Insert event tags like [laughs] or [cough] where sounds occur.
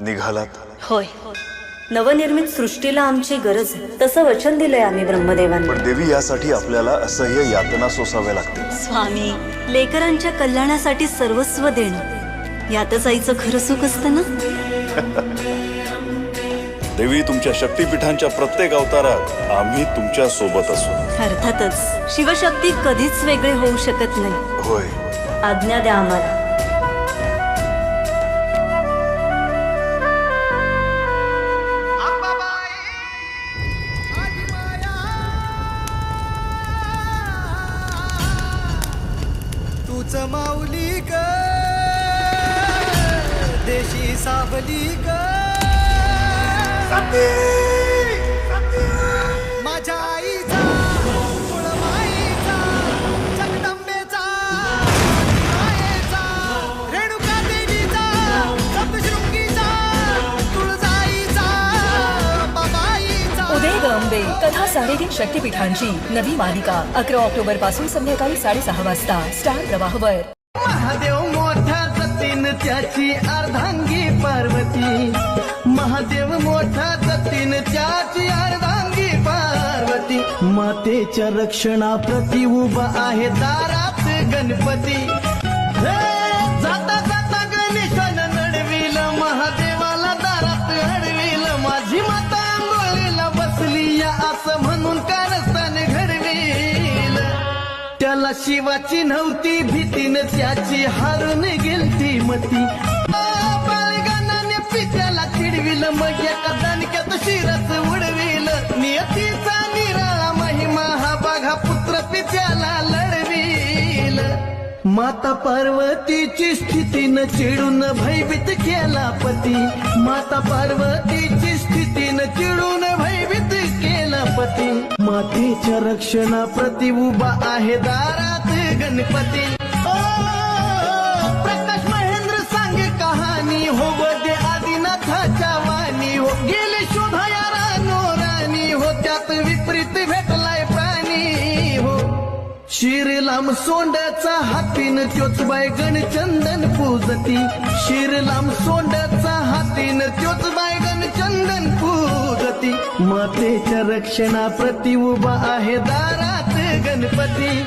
निघालात? होय. नवनिर्मित सृष्टीला आमची गरज आहे. तसं वचन दिलंय आम्ही ब्रह्मदेवांना. पण देवी यासाठी आपल्याला असह्य यातना सोसाव्या लागतील. स्वामी लेकरांच्या कल्याणासाठी सर्वस्व देणं. यातच आईचं खरं सुख असतं ना? [laughs] देवी तुमच्या शक्तीपीठांच्या प्रत्येक अवतारात आम्ही तुमच्यासोबत असू. अर्थातच शिवशक्ती कधीच वेगळे होऊ शकत नाही. होय. आज्ञा द्या आम्हाला. तूच माऊली ग देशी सावली ग. कथा शारीरिक शक्तीपीठांची नवी मालिका. अकरा ऑक्टोबर पासून संध्याकाळी साडेसहा वाजता स्टार प्रवाहवर. महादेव मोठा जतीन त्याची अर्धांगी पार्वती. महादेव मोठा जतीन त्याची अर्धांगी पार्वती. मातेच्या रक्षणाप्रती उभा आहे दारात गणपती. तुला शिवाची नव्हती भीतीन त्याची हारून गेलती मती. बालगानाने पित्याला चिडविल मग एका दानक्यात शिरच उडविल. नियतीचा निराळा महिमा हा बघा पुत्र पित्याला लढविल. माता पार्वतीची स्थितीनं चिडून भयभीत केला पती. माता पार्वतीची स्थितीनं चिडून भयभीत मातेच्या रक्षणा प्रति उभा आहे दारात गणपती. ओ, प्रकाश महेंद्र सांगे कहाणी हो बदे आदिनाथाच्या वाणी हो. गेले शोधाया रानो राणी हो त्यात विपरीत भेटलाय प्राणी हो. शिरलाम सोंडाचा हातीन त्योच बायगण चंदन पूजती शिरलाम सोंडाचा हातीन त्योच गणचंदन पूज गणपती. मातेच्या रक्षणाप्रती उभा आहे दारात गणपती.